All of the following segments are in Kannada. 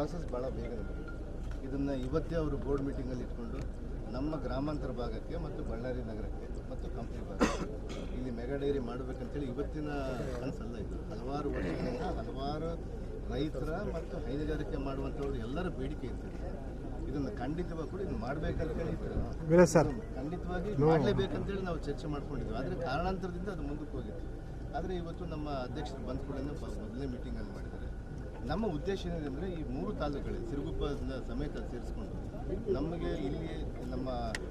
ಪ್ರಾಸೆಸ್ ಭಾಳ ಬೇಗ ಇದನ್ನು ಇವತ್ತೇ ಅವರು ಬೋರ್ಡ್ ಮೀಟಿಂಗಲ್ಲಿ ಇಟ್ಕೊಂಡು ನಮ್ಮ ಗ್ರಾಮಾಂತರ ಭಾಗಕ್ಕೆ ಮತ್ತು ಬಳ್ಳಾರಿ ನಗರಕ್ಕೆ ಮತ್ತು ಕಂಪ್ನಿ ಭಾಗಕ್ಕೆ ಇಲ್ಲಿ ಮೆಗಾ ಡೈರಿ ಮಾಡಬೇಕಂತೇಳಿ ಇವತ್ತಿನ ಕನಸಲ್ಲ ಇದು. ಹಲವಾರು ವರ್ಷಗಳಿಂದ ಹಲವಾರು ರೈತರ ಮತ್ತು ಹೈನುಗಾರಿಕೆ ಮಾಡುವಂಥವ್ರು ಎಲ್ಲರ ಬೇಡಿಕೆ ಇರ್ತದೆ ಇದನ್ನು ಖಂಡಿತವಾಗಿ ಕೂಡ ಇದು ಮಾಡಬೇಕಂತೇಳಿ ವೀರ ಸರ್. ಖಂಡಿತವಾಗಿ ಮಾಡಲೇಬೇಕಂತೇಳಿ ನಾವು ಚರ್ಚೆ ಮಾಡ್ಕೊಂಡಿದ್ವಿ. ಆದರೆ ಕಾರಣಾಂತರದಿಂದ ಅದು ಮುಂದಕ್ಕೆ ಹೋಗಿತ್ತು. ಆದರೆ ಇವತ್ತು ನಮ್ಮ ಅಧ್ಯಕ್ಷರು ಬಂದ ಕೂಡ ಮೊದಲನೇ ಮೀಟಿಂಗಲ್ಲಿ ಮಾಡಿದ್ದಾರೆ. ನಮ್ಮ ಉದ್ದೇಶ ಏನಿದೆ ಈ ಮೂರು ತಾಲೂಕುಗಳಿಗೆ ಸಿರುಗುಪ್ಪ ಸಮೇತ ಸೇರಿಸ್ಕೊಂಡು ನಮಗೆ ಇಲ್ಲಿ ನಮ್ಮ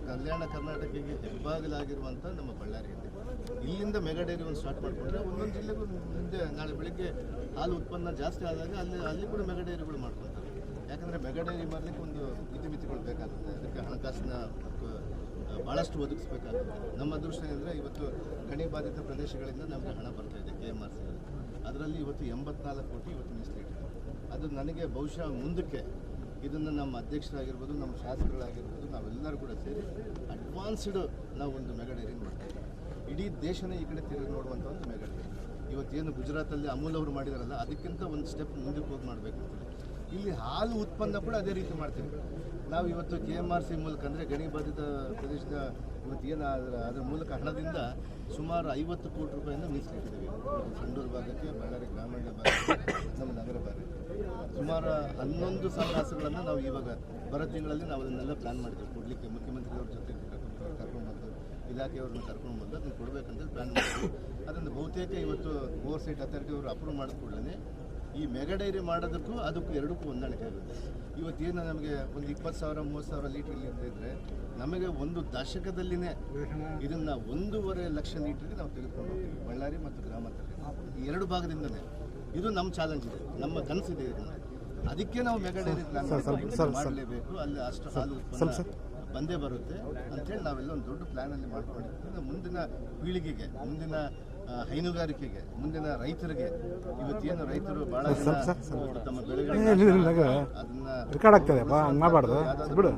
ಕಲ್ಯಾಣ ಕರ್ನಾಟಕಕ್ಕೆ ಹೆಬ್ಬಾಗಲಾಗಿರುವಂಥ ನಮ್ಮ ಬಳ್ಳಾರಿ ಇದೆ. ಇಲ್ಲಿಂದ ಮೆಗಡೇರಿ ಡೈರಿ ಒಂದು ಸ್ಟಾರ್ಟ್ ಮಾಡಿಕೊಂಡ್ರೆ ಒಂದೊಂದು ಜಿಲ್ಲೆಗೂ ಮುಂದೆ ನಾಳೆ ಬೆಳಿಗ್ಗೆ ಹಾಲು ಉತ್ಪನ್ನ ಜಾಸ್ತಿ ಆದಾಗ ಅಲ್ಲಿ ಅಲ್ಲಿ ಕೂಡ ಮೆಗಡೇರಿಗಳು ಮಾಡ್ಕೊತಾರೆ. ಯಾಕಂದರೆ ಮೆಗಾ ಡೈರಿ ಮಾಡಲಿಕ್ಕೆ ಒಂದು ಇತಿಮಿತಿಗಳು ಬೇಕಾಗುತ್ತೆ. ಅದಕ್ಕೆ ಹಣಕಾಸಿನ ಭಾಳಷ್ಟು ಒದಗಿಸ್ಬೇಕಾಗುತ್ತೆ. ನಮ್ಮ ಅದೃಷ್ಟ ಏನಂದರೆ ಇವತ್ತು ಗಣಿ ಬಾಧಿತ ಪ್ರದೇಶಗಳಿಂದ ನಮಗೆ ಹಣ ಬರ್ತಾ ಇದೆ, ಕೆ ಎಂ ಆರ್ ಸಿ ಅದರಲ್ಲಿ ಇವತ್ತು ಎಂಬತ್ನಾಲ್ಕು ಕೋಟಿ ಇವತ್ತು ಮೀಸಲಿಟ್ಟಿದೆ ಅದು ನನಗೆ ಬಹುಶಃ ಮುಂದಕ್ಕೆ ಇದನ್ನು ನಮ್ಮ ಅಧ್ಯಕ್ಷರಾಗಿರ್ಬೋದು, ನಮ್ಮ ಶಾಸಕರಾಗಿರ್ಬೋದು, ನಾವೆಲ್ಲರೂ ಕೂಡ ಸೇರಿ ಅಡ್ವಾನ್ಸ್ಡ್ ನಾವು ಒಂದು ಮೆಗಾ ಡೈರಿ ಮಾಡ್ತೀವಿ ಇಡೀ ದೇಶನೇ ಈ ಕಡೆ ತಿರುಗಿ ನೋಡುವಂಥ ಒಂದು ಮೆಗಾ ಇವತ್ತೇನು ಗುಜರಾತಲ್ಲಿ ಅಮೂಲ್ ಅವರು ಮಾಡಿದಾರಲ್ಲ, ಅದಕ್ಕಿಂತ ಒಂದು ಸ್ಟೆಪ್ ಮುಂದಕ್ಕೆ ಹೋಗಿ ಮಾಡಬೇಕು ಇಲ್ಲಿ ಹಾಲು ಉತ್ಪನ್ನ ಕೂಡ ಅದೇ ರೀತಿ ಮಾಡ್ತೀವಿ. ನಾವು ಇವತ್ತು ಕೆ ಎಂ ಆರ್ ಸಿ ಮೂಲಕ ಅಂದರೆ ಗಣಿ ಬಾಧಿತ ಪ್ರದೇಶದ ಇವತ್ತು ಏನು ಅದರ ಅದರ ಮೂಲಕ ಹಣದಿಂದ ಸುಮಾರು ಐವತ್ತು ಕೋಟಿ ರೂಪಾಯಿಂದ ಮೀಸಲಿಟ್ಟಿದ್ದೀವಿ. ಸಂಡೂರು ಭಾಗಕ್ಕೆ, ಬಳ್ಳಾರಿ ಗ್ರಾಮೀಣ ಭಾಗಕ್ಕೆ, ನಮ್ಮ ನಗರ ಭಾಗಕ್ಕೆ. ಸುಮಾರು ಹನ್ನೊಂದು ಸಾವಿರ ಹಸುಗಳನ್ನು ನಾವು ಇವಾಗ ಬರ ತಿಂಗಳಲ್ಲಿ ನಾವು ಅದನ್ನೆಲ್ಲ ಪ್ಲ್ಯಾನ್ ಮಾಡ್ತೀವಿ ಕೊಡಲಿಕ್ಕೆ ಮುಖ್ಯಮಂತ್ರಿಯವ್ರ ಜೊತೆ ಕರ್ಕೊಂಡು ಕರ್ಕೊಂಡು ಇಲಾಖೆಯವ್ರನ್ನ ಕರ್ಕೊಂಡು ಬಂದು ಅದನ್ನು ಕೊಡಬೇಕಂತ ಪ್ಲ್ಯಾನ್ ಮಾಡಿದ್ವಿ ಅದನ್ನು ಬಹುತೇಕ ಇವತ್ತು ಓವರ್ ಸೈಟ್ ಅಥಾರಿಟಿ ಅವರು ಅಪ್ರೂವ್ ಮಾಡಿದ ಕೂಡಲೇ ಈ ಮೆಗಾ ಡೈರಿ ಮಾಡೋದಕ್ಕೂ ಅದಕ್ಕೂ ಎರಡಕ್ಕೂ ಹೊಂದಾಣಿಕೆ ಆಗುತ್ತೆ. ಇವತ್ತೇನು ನಮಗೆ ಒಂದು ಇಪ್ಪತ್ತು ಸಾವಿರ ಮೂವತ್ತು ಸಾವಿರ ಲೀಟ್ರ್ ಇದ್ದಿದ್ರೆ ನಮಗೆ ಒಂದು ದಶಕದಲ್ಲಿನೇ ಇದನ್ನು ಒಂದೂವರೆ ಲಕ್ಷ ಲೀಟ್ರಿಗೆ ನಾವು ತೆಗೆದುಕೊಂಡು ಹೋಗ್ತೀವಿ. ಬಳ್ಳಾರಿ ಮತ್ತು ಗ್ರಾಮಾಂತರ ಈ ಎರಡು ಭಾಗದಿಂದಲೇ ಇದು ನಮ್ಮ ಚಾಲೆಂಜ್ ಇದೆ. ನಮ್ಮ ಕನಸಿದೆ ಇದನ್ನು ಅದಕ್ಕೆ ನಾವು ಮೆಗಾ ಡೈರಿ ಪ್ಲಾನ್ ಮಾಡಲೇಬೇಕು. ಅಲ್ಲಿ ಅಷ್ಟು ಹಾಲು ಉತ್ಪನ್ನ ಬಂದೇ ಬರುತ್ತೆ. ಅಂತೇಳಿ ನಾವೆಲ್ಲ ಒಂದು ದೊಡ್ಡ ಪ್ಲ್ಯಾನಲ್ಲಿ ಮಾಡ್ಕೊಂಡಿದ್ದೀವಿ ಮುಂದಿನ ಪೀಳಿಗೆಗೆ ಮುಂದಿನ ಹೈನುಗಾರಿಕೆಗೆ ಮುಂದಿನ ರೈತರಿಗೆ ಇವತ್ತೇನು ರೈತರು ಬಹಳ ತಮ್ಮ ಬೆಳೆಗಳನ್ನ ಅದನ್ನ ರೆಕಾರ್ಡ್ ಆಗ್ತದೆ ಮಾಡಬಾರ್ದು. ಬಿಡು.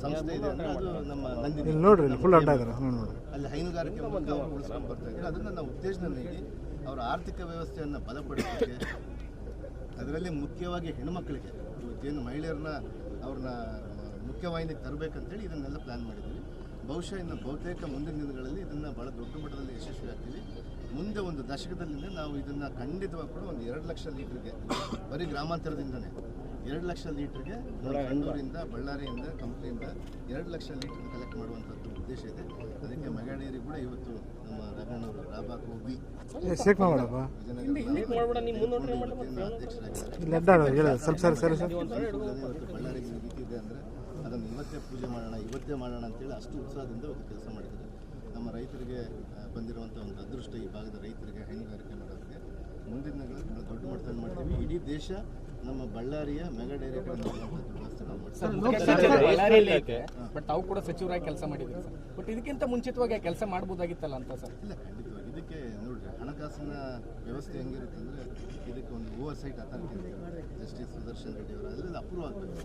ಸಂಸ್ಥೆ ಇದೆ ಅಂದ್ರೆ ಅದು ನಮ್ಮ ನಂದಿನಿ ನೋಡ್ರಿ ಫುಲ್ ಅಡ್ಡ ಇದ್ದಾರೆ ನೋಡಿ ಅಲ್ಲಿ ಹೈನುಗಾರಿಕೆ ಮೂಲಕ ಅವರು ಉಳಿಸ್ಕೊಂಡು ಬರ್ತಾ ಇದ್ದಾರೆ. ಅದನ್ನು ನಾವು ಉತ್ತೇಜನ ನೀಡಿ ಅವರ ಆರ್ಥಿಕ ವ್ಯವಸ್ಥೆಯನ್ನು ಬಲಪಡಿಸಲಿಕ್ಕೆ ಅದರಲ್ಲಿ ಮುಖ್ಯವಾಗಿ ಹೆಣ್ಮಕ್ಳಿಗೆ ಇವತ್ತೇನು ಮಹಿಳೆಯರನ್ನ ಅವ್ರನ್ನ ಮುಖ್ಯವಾಹಿನಿಗೆ ತರಬೇಕಂತೇಳಿ ಇದನ್ನೆಲ್ಲ ಪ್ಲ್ಯಾನ್ ಮಾಡಿದ್ವಿ ಬಹುಶಃ ಇನ್ನು ಬಹುತೇಕ ಮುಂದಿನ ದಿನಗಳಲ್ಲಿ ಇದನ್ನು ಭಾಳ ದೊಡ್ಡ ಮಟ್ಟದಲ್ಲಿ ಯಶಸ್ವಿ ಆಗ್ತೀವಿ. ಮುಂದೆ ಒಂದು ದಶಕದಲ್ಲಿ ನಾವು ಇದನ್ನು ಖಂಡಿತವಾಗಿ ಕೂಡ ಒಂದು ಎರಡು ಲಕ್ಷ ಲೀಟ್ರಿಗೆ ಬರೀ ಗ್ರಾಮಾಂತರದಿಂದನೇ ಎರಡು ಲಕ್ಷ ಲೀಟ್ರಿಗೆ ಬೆಂಗಳೂರಿಂದ ಬಳ್ಳಾರಿಯಿಂದ ಕಂಪ್ನಿಯಿಂದ ಎರಡು ಲಕ್ಷ ಲೀಟರ್ ಕಲೆಕ್ಟ್ ಮಾಡುವಂಥದ್ದು ಉದ್ದೇಶ ಇದೆ. ಅದಕ್ಕೆ ಮಹಿಳೆಯರಿಗೆ ಕೂಡ ಇವತ್ತು ನಮ್ಮ ರಾಘವನವರು ರಾಬಾ ಕೋಬಿ ವಿಜಯನಗರ ಅಧ್ಯಕ್ಷರಾಗಿದ್ದಾರೆ. ಇಲ್ಲಿ ಅಡ್ಡ ಹೇಳಿ ಸ್ವಲ್ಪ ಸರಿ ಸರಿ ಸರ್ ಇವತ್ತು ಬಳ್ಳಾರಿಗೆ ಇದೆ ಅಂದರೆ ಅದನ್ನು ಇವತ್ತೇ ಪೂಜೆ ಮಾಡೋಣ ಇವತ್ತೇ ಮಾಡೋಣ ಅಂತೇಳಿ ಅಷ್ಟು ಉತ್ಸಾಹದಿಂದ ಒಂದು ಕೆಲಸ ಮಾಡಿದ್ದಾರೆ ನಮ್ಮ ರೈತರಿಗೆ ಬಂದಿರುವಂಥ ಒಂದು ಅದೃಷ್ಟ ಈ ಭಾಗದ ರೈತರಿಗೆ ಹೈನುಗಾರಿಕೆ ಮಾಡೋದಕ್ಕೆ. ಮುಂದಿನ ದಿನಗಳಲ್ಲಿ ನಾವು ದೊಡ್ಡ ಮಟ್ಟದಲ್ಲಿ ಮಾಡ್ತೀವಿ ಇಡೀ ದೇಶ ನಮ್ಮ ಬಳ್ಳಾರಿಯ ಮೆಗಾ ಡೈರಿ ಬಟ್ ತಾವು ಕೂಡ ಸಚಿವರಾಗಿ ಕೆಲಸ ಮಾಡಿದ್ರು ಸರ್. ಬಟ್ ಇದಕ್ಕಿಂತ ಮುಂಚಿತವಾಗಿ ಕೆಲಸ ಮಾಡ್ಬೋದಾಗಿತ್ತಲ್ಲ ಅಂತ ಸರ್. ಇಲ್ಲ ಖಂಡಿತವಾಗಿ. ಇದಕ್ಕೆ ನೋಡ್ರಿ ಹಣಕಾಸಿನ ವ್ಯವಸ್ಥೆ ಹೆಂಗಿರುತ್ತೆ ಅಂದರೆ ಇದಕ್ಕೆ ಒಂದು oversight authority justice Sudarshan Reddy ಅವರು. ಅದರಿಂದ ಅಪ್ರೂವ್ ಆಗಬೇಕು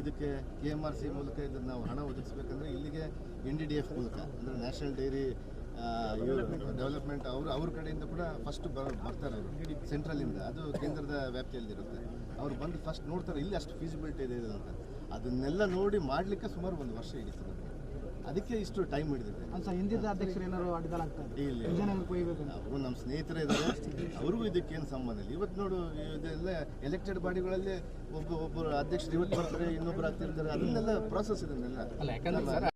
ಇದಕ್ಕೆ ಕೆ ಎಂ ಆರ್ ಸಿ ಮೂಲಕ ಇದನ್ನು ನಾವು ಹಣ ಒದಗಿಸ್ಬೇಕಂದ್ರೆ ಇಲ್ಲಿಗೆ ಎನ್ ಡಿ ಡಿ ಎಫ್ ಮೂಲಕ, ಅಂದರೆ ನ್ಯಾಷನಲ್ ಡೈರಿ ಡೆವಲಪ್ಮೆಂಟ್ ಅವರು, ಅವ್ರ ಕಡೆಯಿಂದ ಕೂಡ ಫಸ್ಟ್ ಬರ್ ಬರ್ತಾರೆ ಅವರು. ಸೆಂಟ್ರಲಿಂದ ಅದು ಕೇಂದ್ರದ ವ್ಯಾಪ್ತಿಯಲ್ಲಿರುತ್ತೆ ಅವ್ರು ಬಂದು ಫಸ್ಟ್ ನೋಡ್ತಾರೆ, ಇಲ್ಲಿ ಅಷ್ಟು ಫೀಸಿಬಿಲಿಟಿ ಇದೆ ಅಂತ. ಅದನ್ನೆಲ್ಲ ನೋಡಿ ಮಾಡಲಿಕ್ಕೆ ಸುಮಾರು ಒಂದು ವರ್ಷ ಹಿಡಿತು ಅದಕ್ಕೆ ಇಷ್ಟು ಟೈಮ್ ಹಿಡಿದಿದೆ. ಅಂತ ಹಿಂದಿದ್ದ ಅಧ್ಯಕ್ಷರು ಏನಾದ್ರು ಅಡ್ಡಲಾಗ್ತಾರೆ ಇಲ್ಲ ವಿಜಯನಗರ ಕೊಯ್ಬೇಕು ಅವರು ನಮ್ಮ ಸ್ನೇಹಿತರ ಇದ್ದಾರೆ. ಅವ್ರಿಗೂ ಇದಕ್ಕೇನು ಸಂಬಂಧ ಇಲ್ಲ. ಇವತ್ತು ನೋಡು ಇದೆಲ್ಲ ಎಲೆಕ್ಟೆಡ್ ಬಾಡಿಗಳಲ್ಲಿ ಒಬ್ಬ ಒಬ್ಬರು ಅಧ್ಯಕ್ಷರು ಇವತ್ತು ಬರ್ತಾರೆ ಇನ್ನೊಬ್ರು ಆಗ್ತಿರ್ತಾರೆ. ಅದನ್ನೆಲ್ಲ ಪ್ರಾಸೆಸ್ ಇದನ್ನೆಲ್ಲ. ಅಲ್ಲ ಯಾಕಂದ್ರೆ ಸರ್